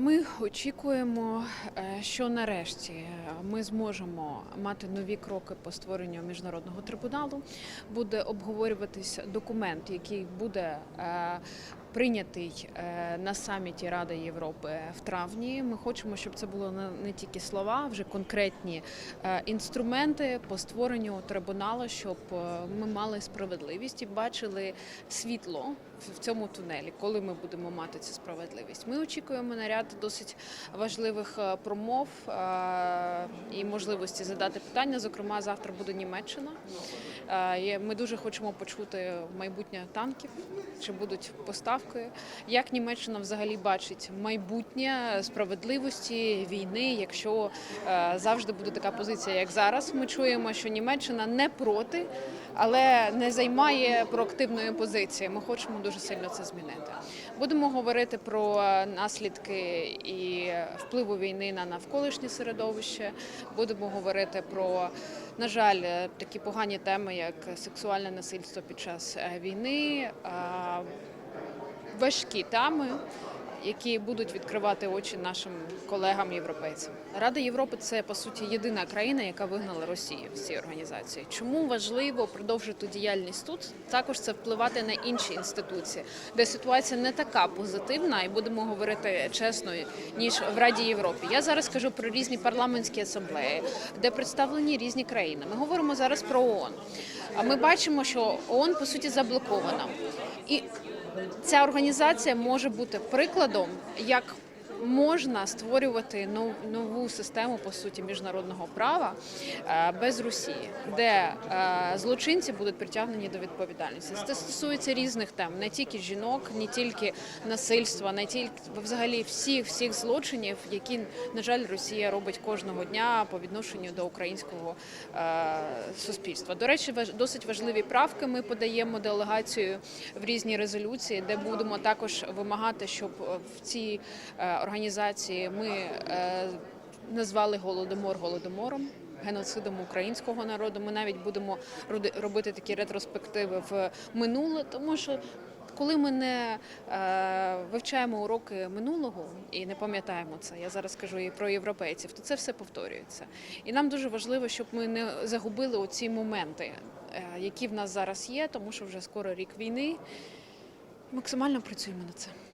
Ми очікуємо, е, що нарешті ми зможемо мати нові кроки по створенню міжнародного трибуналу. Буде обговорюватись документ, який буде е, прийнятий е, на саміті Ради Європи в травні. Ми хочемо, щоб це було не- тільки слова, а вже конкретні е, інструменти по створенню трибуналу, щоб е, ми мали справедливість і бачили світло в- цьому тунелі, коли ми будемо мати цю справедливість. Ми очікуємо на ряд досить важливих промов і можливості задати питання. Зокрема, завтра буде Німеччина. Ми дуже хочемо почути майбутнє танків, чи будуть поставки. Як Німеччина взагалі бачить майбутнє справедливості війни, якщо е, завжди буде така позиція, як зараз. Ми чуємо, що Німеччина не проти, але не займає проактивної позиції. Ми хочемо дуже сильно це змінити. Будемо говорити про е, наслідки і впливу війни на навколишнє середовище. Будемо говорити про, на жаль, е, такі погані теми, як сексуальне насильство під час війни. Важкі теми, які будуть відкривати очі нашим колегам європейцям. Рада Європи це по суті єдина країна, яка вигнала Росію з цієї організації. Чому важливо продовжити діяльність тут? Також це впливати на інші інституції, де ситуація не така позитивна, і будемо говорити чесно, ніж в Раді Європи. Я зараз кажу про різні парламентські асамблеї, де представлені різні країни. Ми говоримо зараз про ООН. А ми бачимо, що ООН по суті заблокована. І ця організація може бути прикладом, як можна створювати нов- нову систему по суті міжнародного права е, без Росії, де е, злочинці будуть притягнені до відповідальності. Це стосується різних тем, не тільки жінок, не тільки насильства, не тільки взагалі всіх всіх злочинів, які на жаль Росія робить кожного дня по відношенню до українського е, суспільства. До речі, досить важливі правки. Ми подаємо делегацію в різні резолюції, де будемо також вимагати, щоб в цій організації ми е, назвали голодомор голодомором. Геноцидом українського народу ми навіть будемо робити такі ретроспективи в минуле, тому що коли ми не е, вивчаємо уроки минулого і не пам'ятаємо це, я зараз кажу і про європейців, то це все повторюється. І нам дуже важливо, щоб ми не загубили оці моменти, е, які в нас зараз є, тому що вже скоро рік війни. Максимально працюємо над цим.